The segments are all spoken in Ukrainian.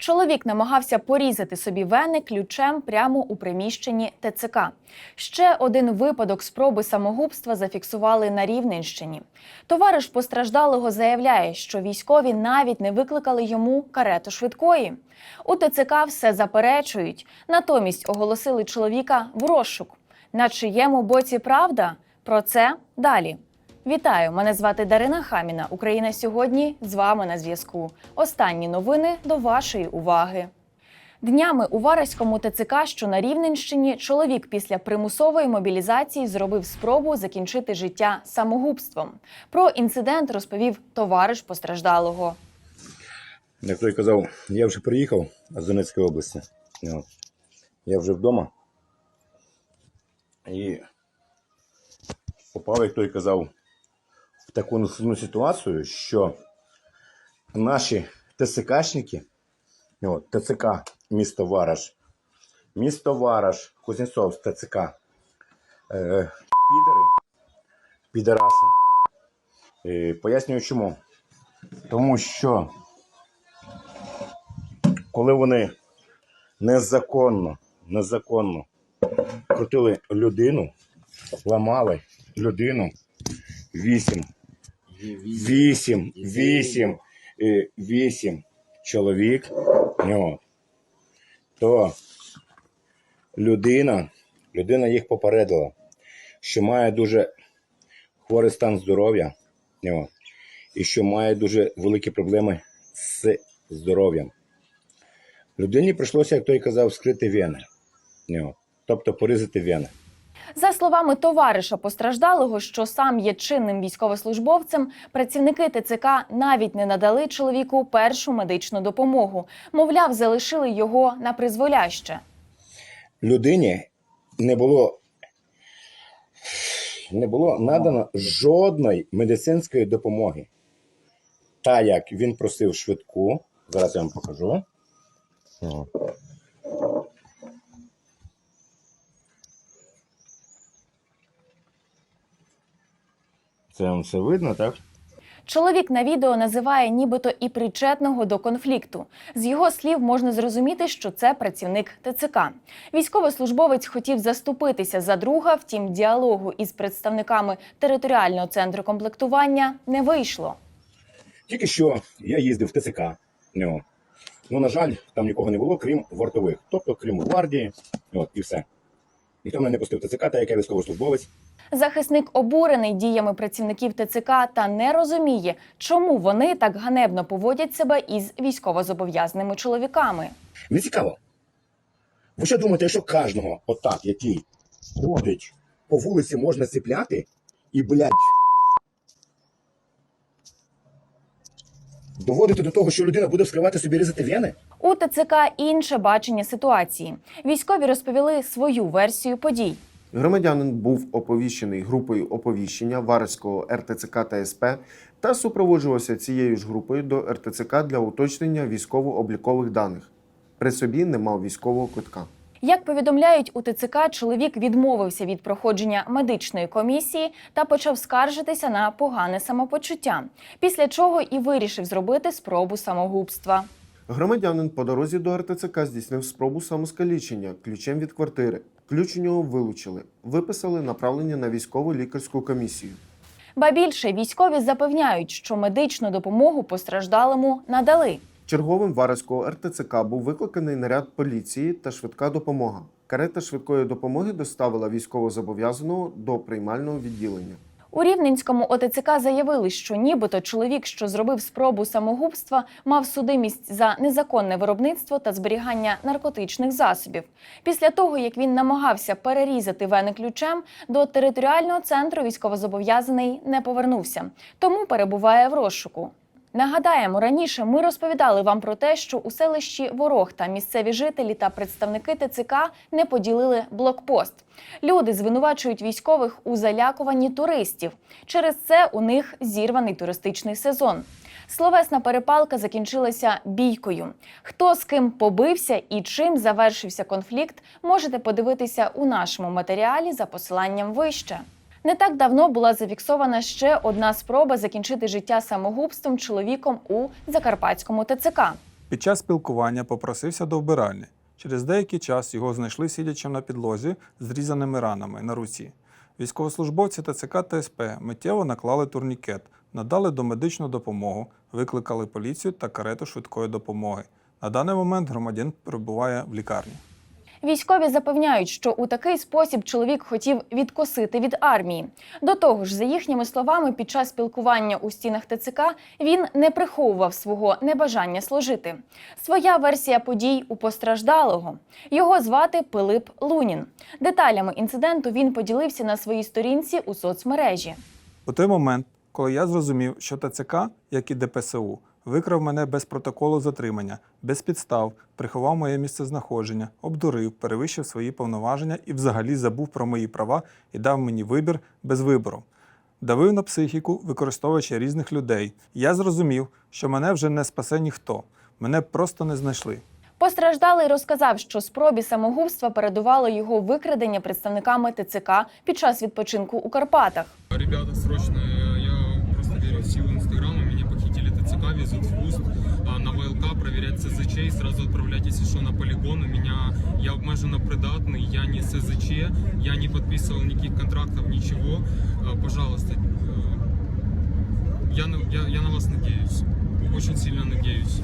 Чоловік намагався порізати собі вени ключем прямо у приміщенні ТЦК. Ще один випадок спроби самогубства зафіксували на Рівненщині. Товариш постраждалого заявляє, що військові навіть не викликали йому карету швидкої. У ТЦК все заперечують, натомість оголосили чоловіка в розшук. На чиєму боці правда? Про це далі. Вітаю! Мене звати Дарина Хаміна. Україна сьогодні з вами на зв'язку. Останні новини до вашої уваги. Днями у Вараському ТЦК, що на Рівненщині, чоловік після примусової мобілізації зробив спробу закінчити життя самогубством. Про інцидент розповів товариш постраждалого. Як той казав, я вже приїхав з Донецької області. Я вже вдома. І попав, як той казав, таку складну ситуацію, що наші ТСКшники, ТЦК місто Вараш, місто Вараш, Кузнєцов, ТЦК, е, підери, підараси. Е, пояснюю чому. Тому що коли вони незаконно, незаконно крутили людину, ламали людину вісім, вісім, вісім, е, вісім чоловік, от, то людина, людина їх попередила, що має дуже хворий стан здоров'я, і що має дуже великі проблеми з здоров'ям. Людині прийшлося, як той казав, скрити вени. Тобто порізати вени. За словами товариша постраждалого, що сам є чинним військовослужбовцем, працівники ТЦК навіть не надали чоловіку першу медичну допомогу. Мовляв, залишили його на призволяще. Людині не було, не було надано жодної медицинської допомоги. Та як він просив швидку, зараз я вам покажу. Це вам все видно, так? Чоловік на відео називає нібито і причетного до конфлікту. З його слів можна зрозуміти, що це працівник ТЦК. Військовослужбовець хотів заступитися за друга, втім, діалогу із представниками територіального центру комплектування не вийшло. Тільки що я їздив в ТЦК. Ну, ну, на жаль, там нікого не було, крім вартових. Тобто, крім гвардії, от, і все. Ніхто мене не пустив ТЦК, та яке військовослужбовець. Захисник обурений діями працівників ТЦК та не розуміє, чому вони так ганебно поводять себе із військовозобов'язаними чоловіками. Мені цікаво. Ви що думаєте, якщо кожного отак, який ходить по вулиці, можна цепляти і, блядь, доводити до того, що людина буде вскривати собі різати вени? У ТЦК інше бачення ситуації. Військові розповіли свою версію подій. Громадянин був оповіщений групою оповіщення Варського РТЦК та СП та супроводжувався цією ж групою до РТЦК для уточнення військово-облікових даних. При собі не мав військового квитка. Як повідомляють у ТЦК, чоловік відмовився від проходження медичної комісії та почав скаржитися на погане самопочуття, після чого і вирішив зробити спробу самогубства. Громадянин по дорозі до РТЦК здійснив спробу самоскалічення ключем від квартири. Ключ у нього вилучили, виписали направлення на військову лікарську комісію. Ба більше військові запевняють, що медичну допомогу постраждалому надали. Черговим Вараського РТЦК був викликаний наряд поліції та швидка допомога. Карета швидкої допомоги доставила військовозобов'язаного до приймального відділення. У Рівненському ОТЦК заявили, що нібито чоловік, що зробив спробу самогубства, мав судимість за незаконне виробництво та зберігання наркотичних засобів. Після того, як він намагався перерізати вени ключем, до територіального центру військовозобов'язаний не повернувся, тому перебуває в розшуку. Нагадаємо, раніше ми розповідали вам про те, що у селищі Ворог та місцеві жителі та представники ТЦК не поділили блокпост. Люди звинувачують військових у залякуванні туристів. Через це у них зірваний туристичний сезон. Словесна перепалка закінчилася бійкою. Хто з ким побився і чим завершився конфлікт, можете подивитися у нашому матеріалі за посиланням вище. Не так давно була зафіксована ще одна спроба закінчити життя самогубством чоловіком у Закарпатському ТЦК. Під час спілкування попросився до вбиральні. Через деякий час його знайшли сидячим на підлозі з зрізаними ранами на руці. Військовослужбовці ТЦК та СП миттєво наклали турнікет, надали домедичну допомогу, викликали поліцію та карету швидкої допомоги. На даний момент громадян перебуває в лікарні. Військові запевняють, що у такий спосіб чоловік хотів відкосити від армії. До того ж, за їхніми словами, під час спілкування у стінах ТЦК він не приховував свого небажання служити. Своя версія подій у постраждалого. Його звати Пилип Лунін. Деталями інциденту він поділився на своїй сторінці у соцмережі. У той момент, коли я зрозумів, що ТЦК, як і ДПСУ, викрав мене без протоколу затримання, без підстав, приховав моє місцезнаходження, обдурив, перевищив свої повноваження і взагалі забув про мої права і дав мені вибір без вибору. Давив на психіку, використовуючи різних людей. Я зрозумів, що мене вже не спасе ніхто. Мене просто не знайшли. Постраждалий розказав, що спробі самогубства передувало його викрадення представниками ТЦК під час відпочинку у Карпатах. Ребята, срочно, я просто верю в силу Инстаграма, меня похитили ТЦК, везут в ВУЗ, а, на ВЛК, проверять СЗЧ и сразу отправлять, если что, на полигон. У меня, я обмеженно придатный, я не СЗЧ, я не подписывал никаких контрактов, ничего. А, Пожалуйста, э, я, на- я, я на вас надеюсь, очень сильно надеюсь.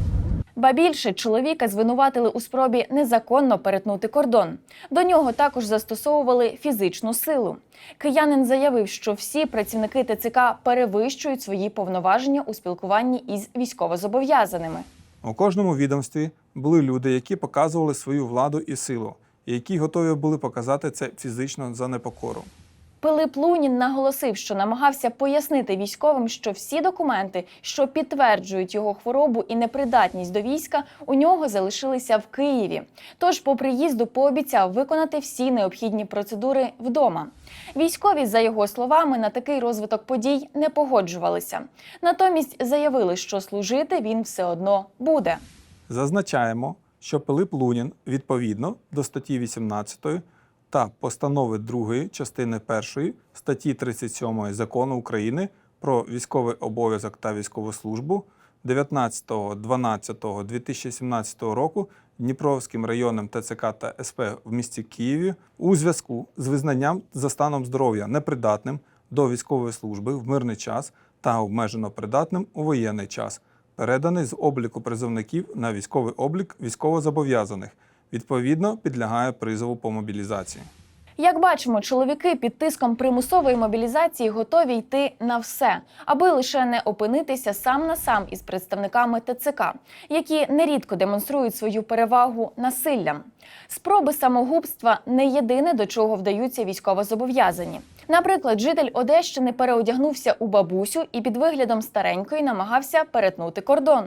Ба більше чоловіка звинуватили у спробі незаконно перетнути кордон. До нього також застосовували фізичну силу. Киянин заявив, що всі працівники ТЦК перевищують свої повноваження у спілкуванні із військовозобов'язаними. У кожному відомстві були люди, які показували свою владу і силу, і які готові були показати це фізично за непокору. Пилип Лунін наголосив, що намагався пояснити військовим, що всі документи, що підтверджують його хворобу і непридатність до війська, у нього залишилися в Києві. Тож, по приїзду, пообіцяв виконати всі необхідні процедури вдома. Військові, за його словами, на такий розвиток подій не погоджувалися. Натомість заявили, що служити він все одно буде. Зазначаємо, що Пилип Лунін відповідно до статті 18 та постанови 2 частини 1 статті 37 Закону України про військовий обов'язок та військову службу 19.12.2017 року Дніпровським районним ТЦК та СП в місті Києві у зв'язку з визнанням за станом здоров'я непридатним до військової служби в мирний час та обмежено придатним у воєнний час переданий з обліку призовників на військовий облік військовозобов'язаних. Відповідно, підлягає призову по мобілізації. Як бачимо, чоловіки під тиском примусової мобілізації готові йти на все, аби лише не опинитися сам на сам із представниками ТЦК, які нерідко демонструють свою перевагу насиллям. Спроби самогубства не єдине, до чого вдаються військовозобов'язані. Наприклад, житель Одещини переодягнувся у бабусю і під виглядом старенької намагався перетнути кордон.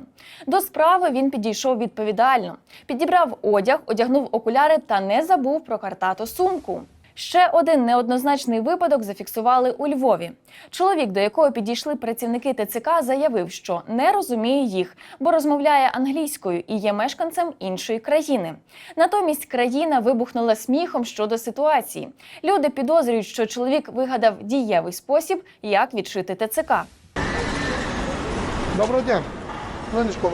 До справи він підійшов відповідально, підібрав одяг, одягнув окуляри та не забув про картату сумку. Ще один неоднозначний випадок зафіксували у Львові. Чоловік, до якого підійшли працівники ТЦК, заявив, що не розуміє їх, бо розмовляє англійською і є мешканцем іншої країни. Натомість країна вибухнула сміхом щодо ситуації. Люди підозрюють, що чоловік вигадав дієвий спосіб, як відшити ТЦК. Доброго дня. Хвилиночку,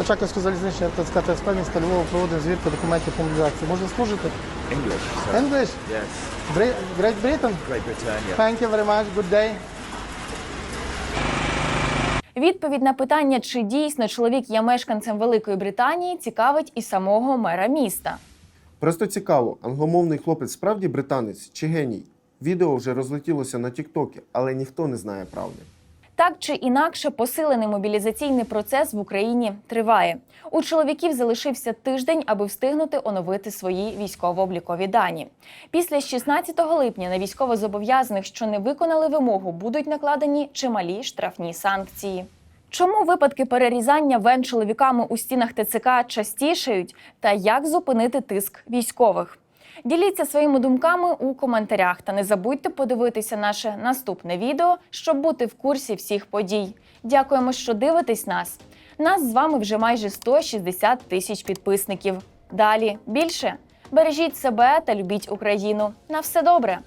увага. Очаківське залізничне ТЦК ТСП міста Львова проводить звірку документів по мобілізації. Можна служити? English. sir. English? Yes. Bri- Great Britain? Great Britain, yeah. Thank you very much. Good day. Відповідь на питання, чи дійсно чоловік є мешканцем Великої Британії, цікавить і самого мера міста. Просто цікаво, англомовний хлопець справді британець чи геній? Відео вже розлетілося на Тіктокі, але ніхто не знає правди. Так чи інакше, посилений мобілізаційний процес в Україні триває. У чоловіків залишився тиждень, аби встигнути оновити свої військово-облікові дані. Після 16 липня на військовозобов'язаних, що не виконали вимогу, будуть накладені чималі штрафні санкції. Чому випадки перерізання вен чоловіками у стінах ТЦК частішають та як зупинити тиск військових? Діліться своїми думками у коментарях та не забудьте подивитися наше наступне відео, щоб бути в курсі всіх подій. Дякуємо, що дивитесь нас. Нас з вами вже майже 160 тисяч підписників. Далі більше бережіть себе та любіть Україну. На все добре!